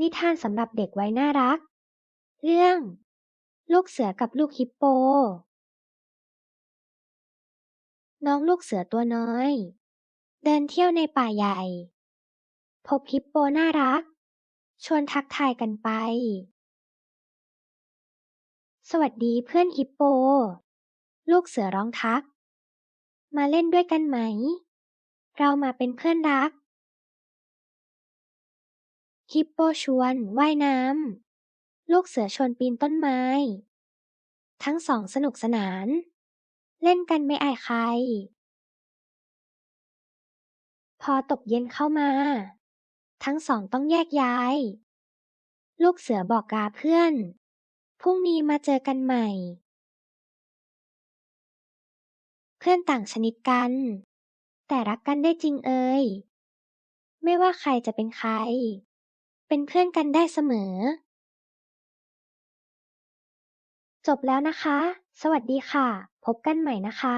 นิทานสำหรับเด็กไวัยน่ารัก เรื่อง ลูกเสือกับลูกฮิปโป น้องลูกเสือตัวน้อย เดินเที่ยวในป่าใหญ่ พบฮิปโปน่ารัก ชวนทักทายกันไป สวัสดีเพื่อนฮิปโป ลูกเสือร้องทัก มาเล่นด้วยกันไหม เรามาเป็นเพื่อนรัก ฮิปโปชวนว่ายน้ำ ลูกเสือชวนปีนต้นไม้ ทั้งสองสนุกสนาน เล่นกันไม่อายใคร พอตกเย็นเข้ามา ทั้งสองต้องแยกย้าย ลูกเสือบอกกาเพื่อน พรุ่งนี้มาเจอกันใหม่ เพื่อนต่างชนิดกัน แต่รักกันได้จริงเอ่ยไม่ว่าใครจะเป็นใคร เป็นเพื่อนกันได้เสมอ จบแล้วนะคะ สวัสดีค่ะ พบกันใหม่นะคะ